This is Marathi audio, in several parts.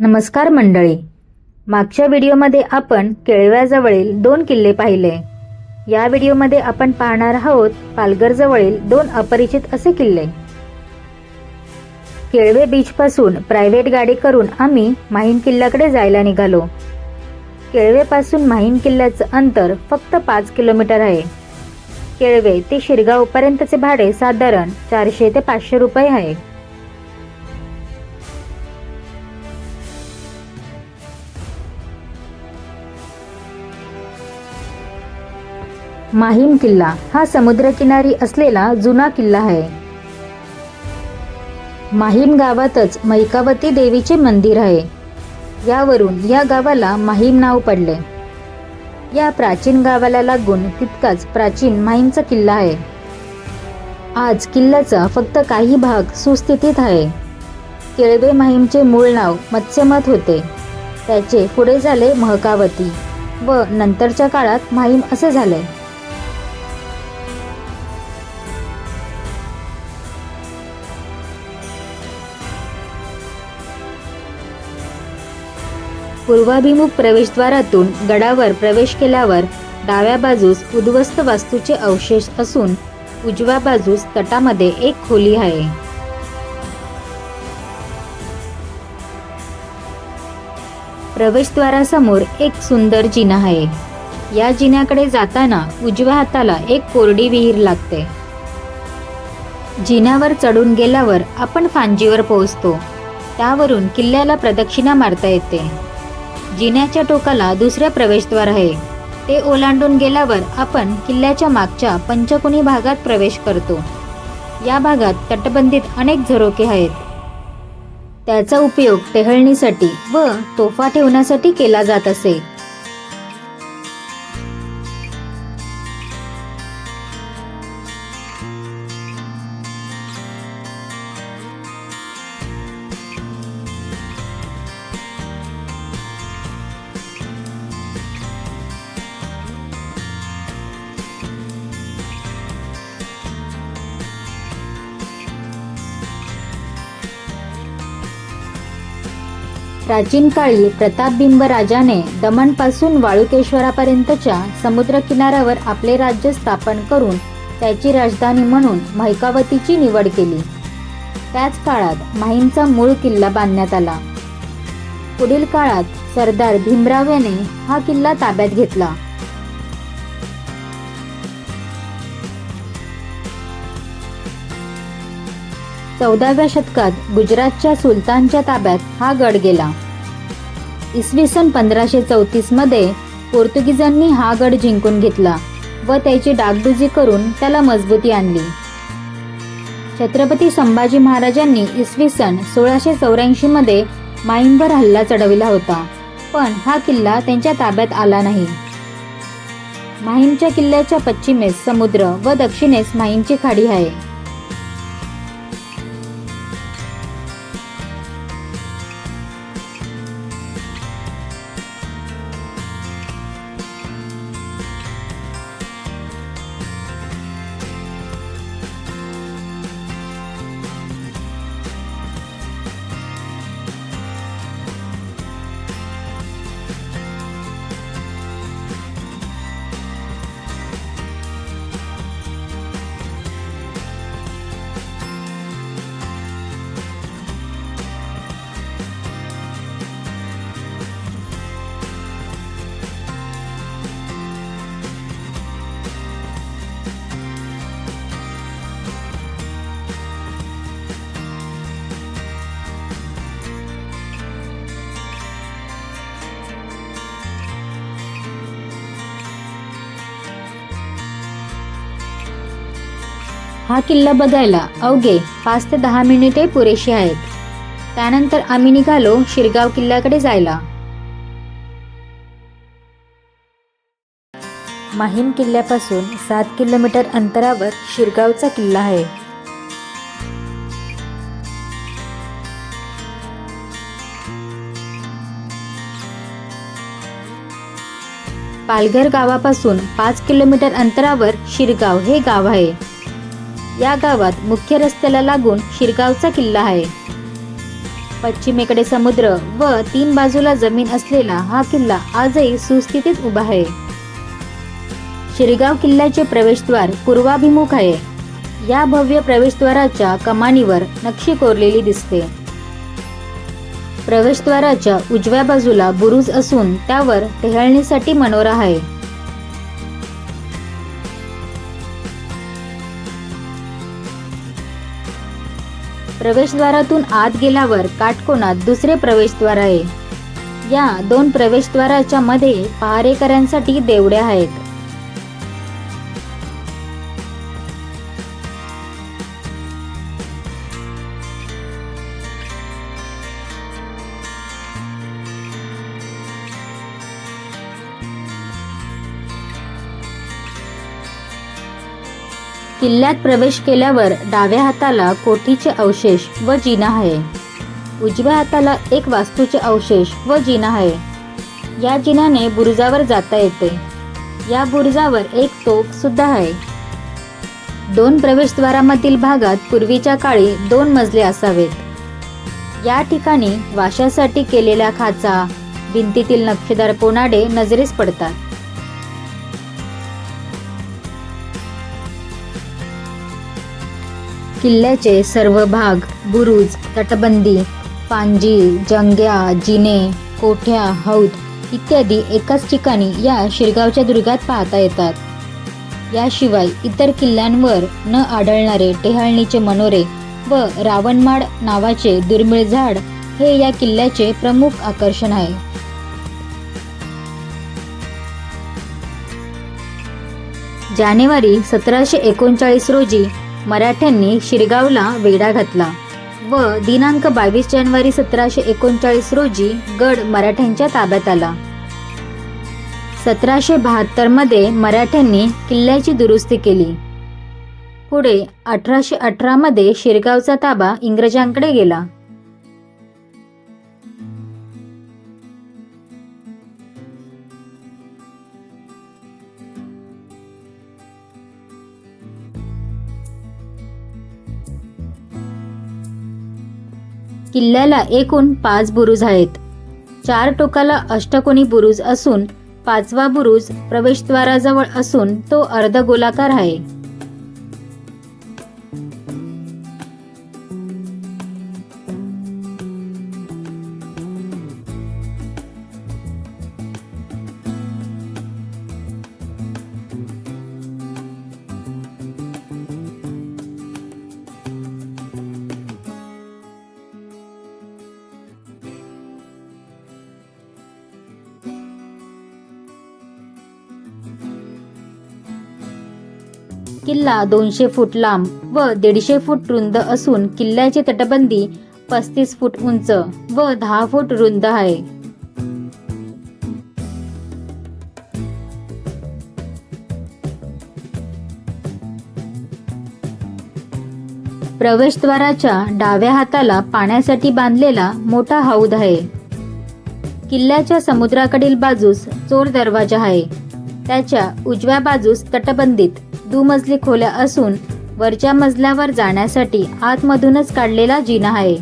नमस्कार मंडळी. मागच्या व्हिडिओमध्ये आपण केळव्याजवळील दोन किल्ले पाहिले. या व्हिडिओमध्ये आपण पाहणार आहोत पालघरजवळील दोन अपरिचित असे किल्ले. केळवे बीचपासून प्रायव्हेट गाडी करून आम्ही माहीम किल्ल्याकडे जायला निघालो. केळवेपासून माहीम किल्ल्याचं अंतर फक्त पाच किलोमीटर आहे. केळवे ते शिरगावपर्यंतचे भाडे साधारण चारशे ते पाचशे रुपये आहे. माहीम किल्ला हा समुद्रकिनारी असलेला जुना किल्ला आहे. माहीम गावातच मैकावती देवीचे मंदिर आहे. यावरून या गावाला माहीम नाव पडले. या प्राचीन गावाला लागून तितकाच प्राचीन माहीमचा किल्ला आहे. आज किल्ल्याचा फक्त काही भाग सुस्थितीत आहे. केळवे माहीमचे मूळ नाव मत्स्यमत होते. त्याचे पुढे झाले महकावती व नंतरच्या काळात माहीम असे झाले. पूर्वाभिमुख प्रवेशद्वारातून गडावर प्रवेश केल्यावर डाव्या बाजूस उद्ध्वस्त वास्तूचे अवशेष असून उजव्या बाजूस तटामध्ये एक खोली आहे. प्रवेशद्वारासमोर एक सुंदर जिना आहे. या जिन्याकडे जाताना उजव्या हाताला एक कोरडी विहीर लागते. जिन्यावर चढून गेल्यावर आपण फांजीवर पोहोचतो. त्यावरून किल्ल्याला प्रदक्षिणा मारता येते. जिन्याच्या टोकाला दुसरे प्रवेशद्वार आहे. ते ओलांडून गेल्यावर आपण किल्ल्याच्या मागच्या पंचकोनी भागात प्रवेश करतो. या भागात तटबंदीत अनेक झरोके आहेत. त्याचा उपयोग टेहळणीसाठी व तोफा ठेवण्यासाठी केला जात असे. प्राचीन काळी प्रतापबिंब राजाने दमणपासून वाळुकेश्वरापर्यंतच्या समुद्रकिनाऱ्यावर आपले राज्य स्थापन करून त्याची राजधानी म्हणून म्हैकावतीची निवड केली. त्याच काळात माहीमचा मूळ किल्ला बांधण्यात आला. पुढील काळात सरदार भीमराव याने हा किल्ला ताब्यात घेतला. चौदाव्या शतकात गुजरातच्या सुलतानच्या ताब्यात हा गड गेला. इसवी सन पंधराशे चौतीसमध्ये पोर्तुगीजांनी हा गड जिंकून घेतला व त्याची डागडुजी करून त्याला मजबूती आणली. छत्रपती संभाजी महाराजांनी इसवी सन सोळाशे चौऱ्याऐंशीमध्ये माईंवर हल्ला चढविला होता पण हा किल्ला त्यांच्या ताब्यात आला नाही. माहीमच्या किल्ल्याच्या पश्चिमेस समुद्र व दक्षिणेस माहीमची खाडी आहे. हा किल्ला बघायला अवघे पाच ते दहा मिनिटे पुरेशी आहेत. त्यानंतर आम्ही निघालो शिरगाव किल्ल्याकडे जायला. माहीम किल्ल्यापासून सात किलोमीटर अंतरावर शिरगावचा किल्ला आहे. पालघर गावापासून पाच किलोमीटर अंतरावर शिरगाव हे गाव आहे. या गावात मुख्य रस्त्याला लागून शिरगावचा किल्ला आहे. पश्चिमेकडे समुद्र व तीन बाजूला जमीन असलेला हा किल्ला आजही सुस्थितीत उभा आहे. शिरगाव किल्ल्याचे प्रवेशद्वार पूर्वाभिमुख आहे. या भव्य प्रवेशद्वाराच्या कमानीवर नक्षी कोरलेली दिसते. प्रवेशद्वाराच्या उजव्या बाजूला बुरुज असून त्यावर टेहळणीसाठी मनोरा आहे. प्रवेशद्वारातून आत गेल्यावर काटकोनात दुसरे प्रवेशद्वार आहे. या दोन प्रवेशद्वाराच्या मध्ये पहारेकऱ्यांसाठी देवड्या आहेत. किल्ल्यात प्रवेश केल्यावर डाव्या हाताला कोठीचे अवशेष व जिना आहे. उजव्या हाताला एक वास्तूचे अवशेष व जिना आहे. या जिन्याने बुरुजावर जाता येते. या बुरुजावर एक तोफ सुद्धा आहे. दोन प्रवेशद्वारामधील भागात पूर्वीच्या काळी दोन मजले असावेत. या ठिकाणी वाशासाठी केलेल्या खाचा भिंतीतील नक्षीदार पोनाडे नजरेस पडतात. किल्ल्याचे सर्व भाग बुरुज तटबंदी पांजी जंग्या जिने कोठ्या हौद इत्यादी एकाच ठिकाणी या शिरगावच्या दुर्गात पाहता येतात. याशिवाय इतर किल्ल्यांवर न आढळणारे टेहाळणीचे मनोरे व रावणमाड नावाचे दुर्मिळ झाड हे या किल्ल्याचे प्रमुख आकर्षण आहे. जानेवारी सतराशे एकोणचाळीस रोजी मराठ्यांनी शिरगावला वेढा घातला व दिनांक बावीस जानेवारी सतराशे एकोणचाळीस रोजी गड मराठ्यांच्या ताब्यात आला. सतराशे बहात्तरमध्ये मराठ्यांनी किल्ल्याची दुरुस्ती केली. पुढे अठराशे अठरा मध्ये शिरगावचा ताबा इंग्रजांकडे गेला. किल्ल्याला एकूण पाच बुरुज आहेत. चार टोकाला अष्टकोनी बुरुज असून पाचवा बुरुज प्रवेशद्वाराजवळ असून तो अर्धगोलाकार आहे. किल्ला दोनशे फूट लांब व दीडशे फूट रुंद असून किल्ल्याची तटबंदी पस्तीस फूट उंच व दहा फूट रुंद आहे. प्रवेशद्वाराच्या डाव्या हाताला पाण्यासाठी बांधलेला मोठा हौद आहे. किल्ल्याच्या समुद्राकडील बाजूस चोर दरवाजा आहे. त्याच्या उजव्या बाजूस तटबंदीत दुमजली खोल्या असून वरच्या मजल्यावर जाण्यासाठी आतमधूनच काढलेला जिना आहे.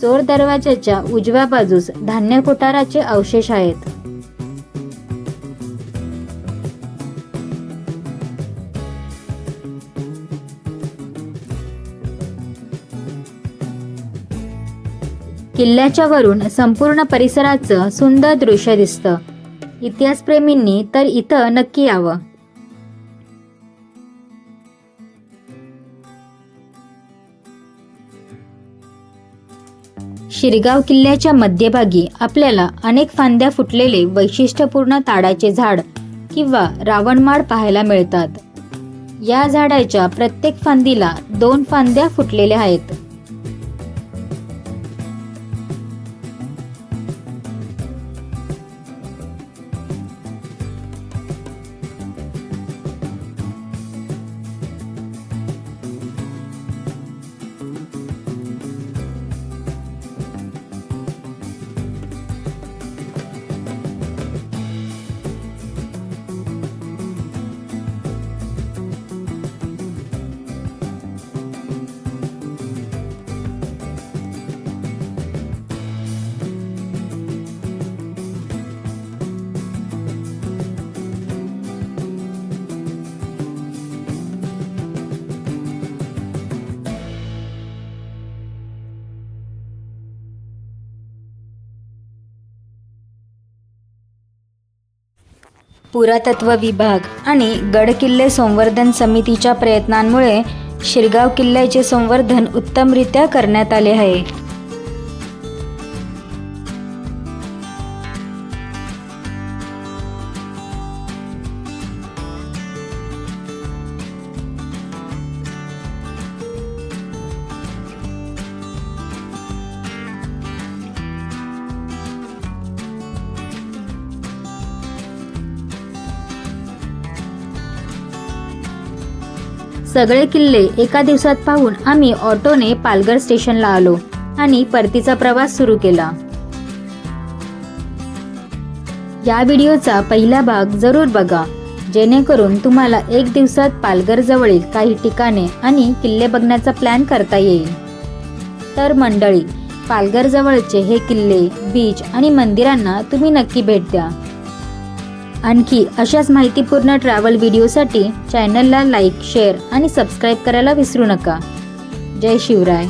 चोर दरवाजाच्या उजव्या बाजूस धान्य कोठाराचे अवशेष आहेत. किल्ल्याच्या वरून संपूर्ण परिसराचं सुंदर दृश्य दिसतं. इतिहासप्रेमींनी तर इथं नक्की यावं. शिरगाव किल्ल्याच्या मध्यभागी आपल्याला अनेक फांद्या फुटलेले वैशिष्ट्यपूर्ण ताडाचे झाड किंवा रावणमाड पाहायला मिळतात. या झाडाच्या प्रत्येक फांदीला दोन फांद्या फुटलेल्या आहेत. पुरातत्व विभाग आणि गड किल्ले संवर्धन समितीच्या प्रयत्नांमुळे शिरगाव किल्ल्याचे संवर्धन उत्तमरित्या करण्यात आले आहे. सगळे किल्ले एका दिवसात पाहून आम्ही ऑटोने पालघर स्टेशनला आलो आणि परतीचा प्रवास सुरू केला. या व्हिडिओचा पहिला भाग जरूर बघा जेणेकरून तुम्हाला एक दिवसात पालघर जवळील काही ठिकाणे आणि किल्ले बघण्याचा प्लॅन करता येईल. तर मंडळी पालघर जवळचे हे किल्ले बीच आणि मंदिरांना तुम्ही नक्की भेट द्या. आणखी अशाच माहितीपूर्ण ट्रॅव्हल व्हिडिओसाठी चॅनलला लाईक शेअर आणि सबस्क्राईब करायला विसरू नका. जय शिवराय.